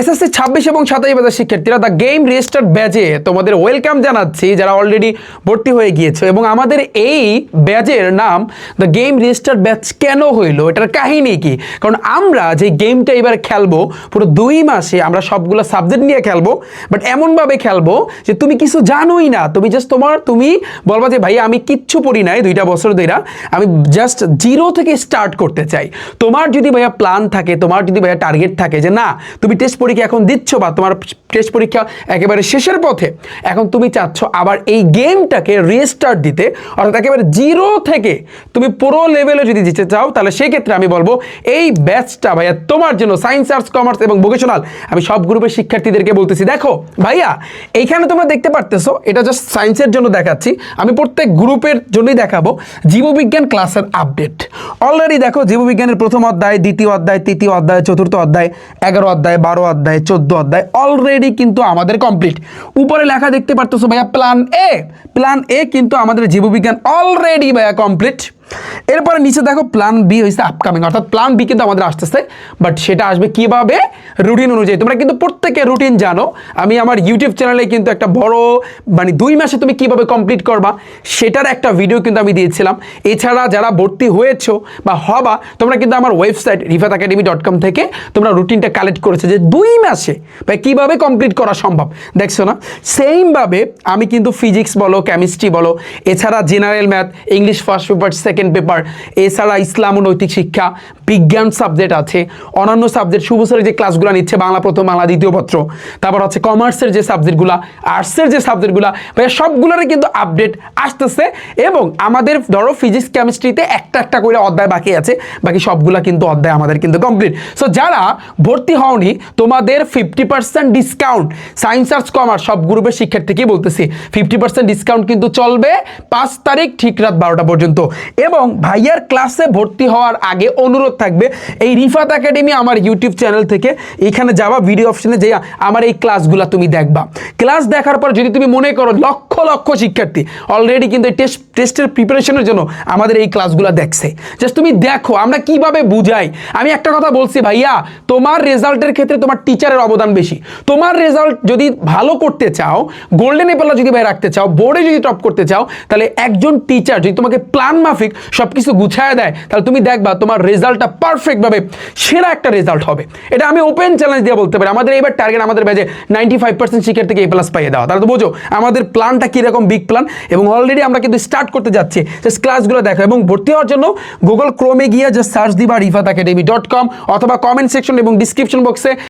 SSC ছাব্বিশ এবং সাতাশ বাজার শিক্ষার্থীরা দ্য গেম রেজিস্টার্ড ব্যাচে তোমাদের ওয়েলকাম জানাচ্ছি যারা অলরেডি ভর্তি হয়ে গিয়েছে এবং আমাদের এই ব্যাচের নাম দ্য গেম রেজিস্টার্ড ব্যাচ কেন হইল? এটার কাহিনী কি? কারণ আমরা যে গেমটা এবার খেলব, পুরো দুই মাসে আমরা সবগুলো সাবজেক্ট নিয়ে খেলব বাট এমনভাবে খেলব যে তুমি কিছু জানোই না। তুমি জাস্ট তোমার, তুমি বলবা যে ভাই আমি কিচ্ছু পড়ি নাই দুইটা বছর ধইরা। আমি জাস্ট জিরো থেকে স্টার্ট করতে চাই। তোমার যদি ভাইয়া প্ল্যান থাকে, তোমার যদি ভাইয়া টার্গেট থাকে যে, না, তুমি টেস্ট পরীক্ষা এখন দিচ্ছ বা তোমার টেস্ট পরীক্ষা একেবারে শেষের পথে। এখন তুমি চাচ্ছ আবার এই গেমটাকে রিস্টার্ট দিতে, অর্থাৎ একেবারে জিরো থেকে তুমি পুরো লেভেলে যদি দিতে চাও, তাহলে সেক্ষেত্রে আমি বলব এই ব্যাচটা ভাইয়া তোমার জন্য সায়েন্স আর্টস কমার্স এবং ভোকেশনাল আমি সব গ্রুপের শিক্ষার্থীদেরকে বলতেছি, দেখো ভাইয়া, এইখানে তোমরা দেখতে পারতেছো, এটা জাস্ট সায়েন্সের জন্য দেখাচ্ছি। আমি প্রত্যেক গ্রুপের জন্যই দেখাবো জীববিজ্ঞান ক্লাসের আপডেট অলরেডি দেখো জীববিজ্ঞানের প্রথম অধ্যায়, দ্বিতীয় অধ্যায়, তৃতীয় অধ্যায়, চতুর্থ অধ্যায়, এগারো অধ্যায়, বারো অধ্যায়, চোদ্দ অধ্যায় অলরেডি কিন্তু আমাদের কমপ্লিট উপরে লেখা দেখতে পারতেছো ভাইয়া প্ল্যান এ প্ল্যান এ কিন্তু আমাদের জীববিজ্ঞান অলরেডি ভাইয়া কমপ্লিট এরপরে নিচে দেখো প্ল্যান বি হয়েছে আপকামিং অর্থাৎ প্ল্যান বি কিন্তু আমাদের আসতেছে বাট সেটা আসবে কীভাবে? রুটিন অনুযায়ী। তোমরা কিন্তু প্রত্যেকে রুটিন জানো। আমি আমার ইউটিউব চ্যানেলে কিন্তু একটা বড় মানে দুই মাসে তুমি কীভাবে কমপ্লিট করবা, সেটার একটা ভিডিও কিন্তু আমি দিয়েছিলাম। এছাড়া যারা ভর্তি হয়েছো বা হবা, তোমরা কিন্তু আমার website Rifat academy dot com থেকে তোমরা রুটিনটা কালেক্ট করেছ যে দুই মাসে বা কীভাবে কমপ্লিট করা সম্ভব। দেখছ না? সেমভাবে আমি কিন্তু ফিজিক্স বলো কেমিস্ট্রি বলো, এছাড়া general math English first paper second paper এছাড়া ইসলাম ও নৈতিক শিক্ষা, বিজ্ঞান সাবজেক্ট আছে। অন্যান্য সাবজেক্ট শুভসরের যে ক্লাসগুলো নিচ্ছে, বাংলা প্রথম, বাংলা দ্বিতীয় পত্র। তারপর হচ্ছে কমার্সের যে সাবজেক্টগুলো আর্টসের যে সাবজেক্টগুলো ভাই সবগুলোরই কিন্তু আপডেট আসতেছে এবং আমাদের ধরো ফিজিক্স কেমিস্ট্রিতে একটা একটা করে অধ্যায় বাকি আছে, বাকি সবগুলা কিন্তু অধ্যায় আমাদের কিন্তু কমপ্লিট সো যারা ভর্তি হওনি, তোমাদের fifty percent discount science arts commerce সব গ্রুপের শিক্ষার্থীকেই বলতেছি ফিফটি পার্সেন্ট ডিসকাউন্ট কিন্তু চলবে পাঁচ তারিখ ঠিক রাত বারোটা পর্যন্ত। এবং ভাইয়ার ক্লাসে ভর্তি হওয়ার আগে অনুরোধ থাকবে, এই রিফাত একাডেমি আমার ইউটিউব চ্যানেল থেকে এখানে যাওয়া ভিডিও অপশনে যে আমার এই ক্লাসগুলো তুমি দেখবা। ক্লাস দেখার পর যদি তুমি মনে করো লক্ষ লক্ষ শিক্ষার্থী অলরেডি কিন্তু এই টেস্ট টেস্টের প্রিপারেশনের জন্য আমাদের এই ক্লাসগুলো দেখছে। জাস্ট তুমি দেখো, আমরা কীভাবে বুঝাই? আমি একটা কথা বলছি ভাইয়া, তোমার রেজাল্টের ক্ষেত্রে তোমার টিচারের অবদান বেশি। তোমার রেজাল্ট যদি ভালো করতে চাও গোল্ডেন এপেলা যদি ভাই রাখতে চাও বোর্ডে যদি টপ করতে চাও, তাহলে একজন টিচার যদি তোমাকে প্ল্যান মাফিক, সব কিছু গুছায় দেয়, তাহলে তুমি দেখবা তোমার রেজাল্টটা পারফেক্টভাবে সেরা একটা রেজাল্ট হবে। এটা আমি ওপেন চ্যালেঞ্জ দিয়ে বলতে পারি। আমাদের এবার টার্গেট আমাদের ব্যাচে নাইনটি ফাইভ পার্সেন্ট শিক্ষার্থীকে এ প্লাস পাইয়ে দেওয়া। তাহলে তো বোঝো, আমাদের প্ল্যানটা কীরকম বিগ প্ল্যান এবং অলরেডি আমরা কিন্তু স্টার্ট করতে যাচ্ছি। জাস্ট ক্লাসগুলো দেখো এবং ভর্তি হওয়ার জন্য গুগল ক্রোমে গিয়ে জাস্ট সার্চ দিবা রিফাত ডট কম অথবা কমেন্ট সেকশন এবং ডিসক্রিপশন বক্সে